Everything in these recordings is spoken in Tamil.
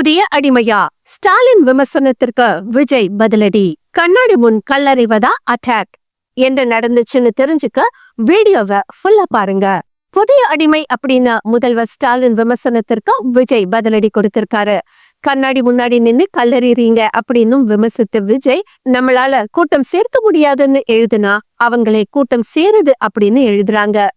புதிய அடிமையா? ஸ்டாலின் விமர்சனத்திற்கு விஜய் பதிலடி. கண்ணாடி முன் கல்லறிவதா அட்டாக் என்ன நடந்துச்சுன்னு தெரிஞ்சுக்க வீடியோவை ஃபுல்லா பாருங்க. புதிய அடிமை அப்படின்னு முதல்வர் ஸ்டாலின் விமர்சனத்திற்கு விஜய் பதிலடி கொடுத்திருக்காரு. கண்ணாடி முன்னாடி நின்னு கல்லறிறீங்க அப்படின்னும் விமர்சித்த விஜய் நம்மளால கூட்டம் சேர்க்க முடியாதுன்னு எழுதுனா அவங்களை கூட்டம் சேருது அப்படின்னு எழுதுறாங்க.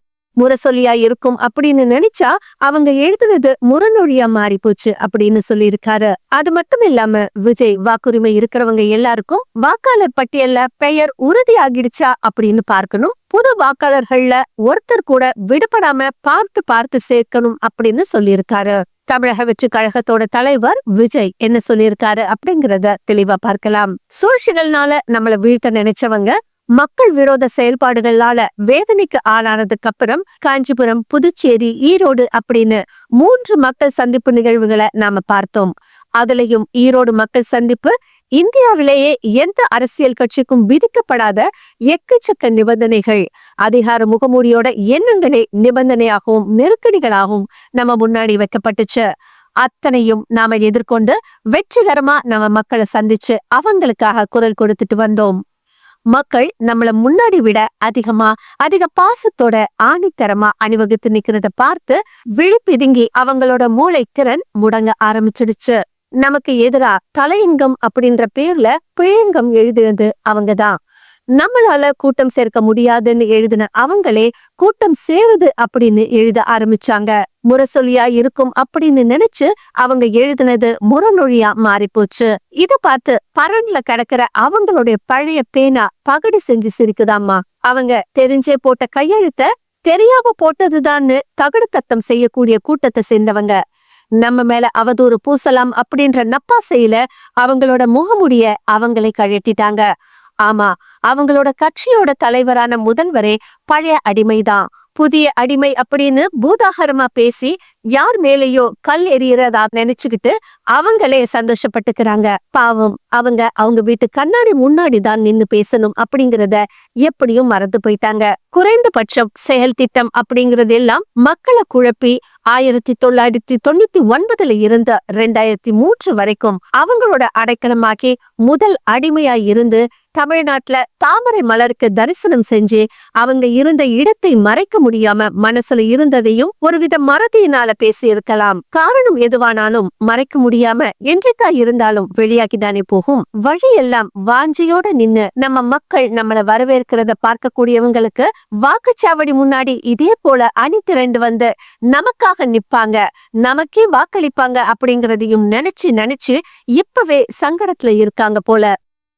முரசொலியா இருக்கும் அப்படின்னு நினைச்சா அவங்க எழுதுனது முரநொழியா மாறி போச்சு அப்படின்னு சொல்லியிருக்காரு. அது மட்டும் இல்லாம விஜய் வாக்குரிமை இருக்கிறவங்க எல்லாருக்கும் வாக்காளர் பட்டியல்ல பெயர் உறுதியாகிடுச்சா அப்படின்னு பார்க்கணும். புது வாக்காளர்கள்ல ஒருத்தர் கூட விடுபடாம பார்த்து பார்த்து சேர்க்கணும் அப்படின்னு சொல்லியிருக்காரு. தமிழக வெற்றி கழகத்தோட தலைவர் விஜய் என்ன சொல்லியிருக்காரு அப்படிங்கறத தெளிவா பார்க்கலாம். சூழ்ச்சிகள்னால நம்மள வீழ்த்த நினைச்சவங்க மக்கள் விரோத செயல்பாடுகளால வேதனைக்கு ஆளானதுக்கு அப்புறம் காஞ்சிபுரம் புதுச்சேரி ஈரோடு அப்படின்னு மூன்று மக்கள் சந்திப்பு நிகழ்வுகளை நாம பார்த்தோம். அதுலயும் ஈரோடு மக்கள் சந்திப்பு இந்தியாவிலேயே எந்த அரசியல் கட்சிக்கும் விதிக்கப்படாத எக்கச்சக்க நிபந்தனைகள். அதிகார முகமூடியோட எண்ணங்களே நிபந்தனையாகவும் நெருக்கடிகளாகவும் நம்ம முன்னாடி வைக்கப்பட்டுச்சு. அத்தனையும் நாம எதிர்கொண்டு வெற்றிகரமா நம்ம மக்களை சந்திச்சு அவங்களுக்காக குரல் கொடுத்துட்டு வந்தோம். மக்கள் நம்மள முன்னாடி விட அதிகமா அதிக பாசத்தோட ஆணித்தரமா அணிவகுத்து நிக்கிறத பார்த்து விழிப்பிதுங்கி அவங்களோட மூளை திறன் முடங்க ஆரம்பிச்சிடுச்சு. நமக்கு எதிரா தலையங்கம் அப்படின்ற பேர்ல பிழையங்கம் எழுதினது அவங்கதான். நம்மளால கூட்டம் சேர்க்க முடியாதுன்னு எழுதின அவங்களே கூட்டம் சேருது அப்படின்னு எழுத ஆரம்பிச்சாங்க. முரசொலியா இருக்கும் அப்படின்னு நினைச்சு அவங்க எழுதினது முரநொழியா மாறி போச்சு இத பார்த்து பரன்ல கிடக்கிற அவங்களுடைய பழைய பேனா பகடி செஞ்சு சிரிக்குதாம்மா. அவங்க தெரிஞ்சே போட்ட கையெழுத்த தெரியாம போட்டதுதான்னு தகடு தத்தம் செய்யக்கூடிய கூட்டத்தை சேர்ந்தவங்க. நம்ம மேல அவதூறு பூசலாம் அப்படின்ற நப்பாசையில அவங்களோட முகமுடிய அவங்களை கழட்டிட்டாங்க. ஆமா அவங்களோட கட்சியோட தலைவரான முதல்வரே பழைய அடிமைதான். புதிய அடிமை அப்படின்னு பூதாகரமா பேசி யார் மேலேயோ கல் எறியறதா நினைச்சுக்கிட்டு அவங்களே சந்தோஷப்பட்டுக்கிறாங்க. பாவம் அவங்க அவங்க வீட்டு கண்ணாடி முன்னாடி தான் நின்னு பேசணும் அப்படிங்கறத எப்படியும் மறந்து போயிட்டாங்க. குறைந்தபட்சம் செயல் திட்டம் அப்படிங்கறது எல்லாம் மக்களை குழப்பி ஆயிரத்தி தொள்ளாயிரத்தி தொண்ணூத்தி ஒன்பதுல இருந்த ரெண்டாயிரத்தி மூன்று வரைக்கும் அவங்களோட அடைக்கலமாக்கி முதல் அடிமையா இருந்து தமிழ்நாட்டுல தாமரை மலருக்கு தரிசனம் செஞ்சு அவங்க இருந்த இடத்தை மறைக்க முடியாம மனசுல இருந்ததையும் ஒருவித மறதியினால பேசி இருக்கலாம் காரணம் எதுவானாலும் மறைக்க முடியாம என்றைக்கா இருந்தாலும் வெளியாகிதானே போகும். வழியெல்லாம் வாஞ்சியோட நின்னு நம்ம மக்கள் நம்மள வரவேற்கிறத பார்க்கக்கூடியவங்களுக்கு வாக்குச்சாவடி முன்னாடி இதே போல அணி திரண்டு வந்து நமக்காக நிப்பாங்க நமக்கே வாக்களிப்பாங்க அப்படிங்கறதையும் நினைச்சு நினைச்சு இப்பவே சங்கடத்துல இருக்காங்க போல.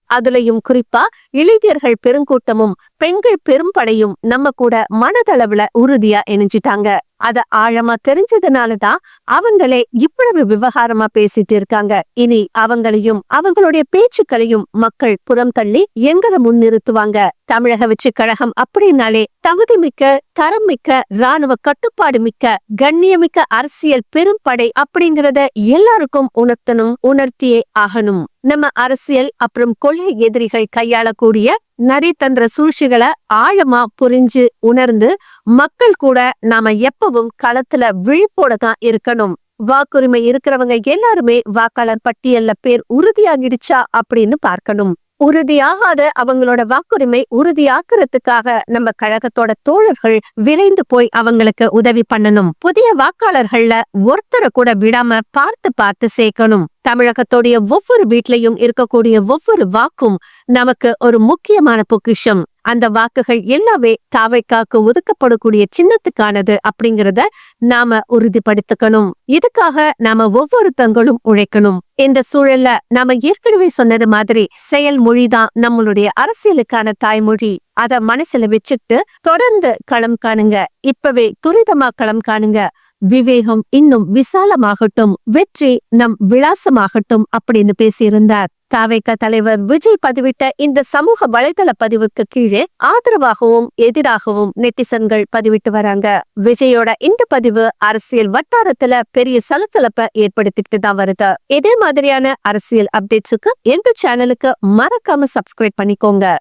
அதுலயும் குறிப்பா இளைஞர்கள் பெருங்கூட்டமும் பெண்கள் பெரும்படையும் நம்ம கூட மனதளவுல உறுதியா இணைஞ்சிட்டாங்க. அத ஆழமா தெரிஞ்சதுனாலதான் அவங்களே இவ்வளவு விவகாரமா பேசிட்டு இருக்காங்க. இனி அவங்களையும் அவங்களுடைய பேச்சுக்களையும் மக்கள் புறம் தள்ளி எங்களை முன்னிறுத்துவாங்க. தமிழக வெற்றி கழகம் அப்படின்னாலே தகுதி மிக்க தரம் மிக்க ராணுவ கட்டுப்பாடு மிக்க கண்ணியமிக்க அரசியல் பெரும்படை அப்படிங்கறத எல்லாருக்கும் உணர்த்தணும் உணர்த்தியே ஆகணும். நம்ம அரசியல் அப்புறம் கொள்கை எதிரிகள் கையாளக்கூடிய நரித்தந்திர சூழ்ச்சிகளை ஆழமா புரிஞ்சு உணர்ந்து மக்கள் கூட நாம எப்பவும் களத்துல விழிப்போட தான் இருக்கணும். வாக்குரிமை இருக்கிறவங்க எல்லாருமே வாக்காளர் பட்டியல்ல பேர் உறுதியாகிடுச்சா அப்படின்னு பார்க்கணும். உறுதியாகாத அவங்களோட வாக்குரிமை உறுதியாக்குறதுக்காக நம்ம கழகத்தோட தோழர்கள் விரைந்து போய் அவங்களுக்கு உதவி பண்ணணும். புதிய வாக்காளர்கள்ல ஒருத்தரை கூட விடாம பார்த்து பார்த்து சேர்க்கணும். தமிழகத்துடைய ஒவ்வொரு வீட்லையும் இருக்கக்கூடிய ஒவ்வொரு வாக்கும் நமக்கு ஒரு முக்கியமான பொக்கிஷம். அந்த வாக்குகள் எல்லாமே தாவைக்காக்கு ஒதுக்கப்படக்கூடிய சின்னத்துக்கானது அப்படிங்கறத நாம உறுதிப்படுத்திக்கணும். இதுக்காக நாம ஒவ்வொருத்தங்களும் உழைக்கணும். இந்த சூழல்ல நாம ஏற்கனவே சொன்னது மாதிரி செயல் மொழிதான் நம்மளுடைய அரசியலுக்கான தாய்மொழி. அத மனசுல வச்சுட்டு தொடர்ந்து களம் காணுங்க. இப்பவே துரிதமா களம் காணுங்க. விவேகம் இன்னும் விசாலமாகட்டும் வெற்றி நம் விலாசமாகட்டும் அப்படின்னு பேசியிருந்தார். தாவேக தலைவர் விஜய் பதிவிட்ட இந்த சமூக வலைதள பதிவுக்கு கீழே ஆதரவாகவும் எதிராகவும் நெட்டிசன்கள் பதிவிட்டு வராங்க. விஜயோட இந்த பதிவு அரசியல் வட்டாரத்துல பெரிய சலசலப்ப ஏற்படுத்திட்டு தான் வருது. இதே மாதிரியான அரசியல் அப்டேட்ஸுக்கு எங்க சேனலுக்கு மறக்காம சப்ஸ்கிரைப் பண்ணிக்கோங்க.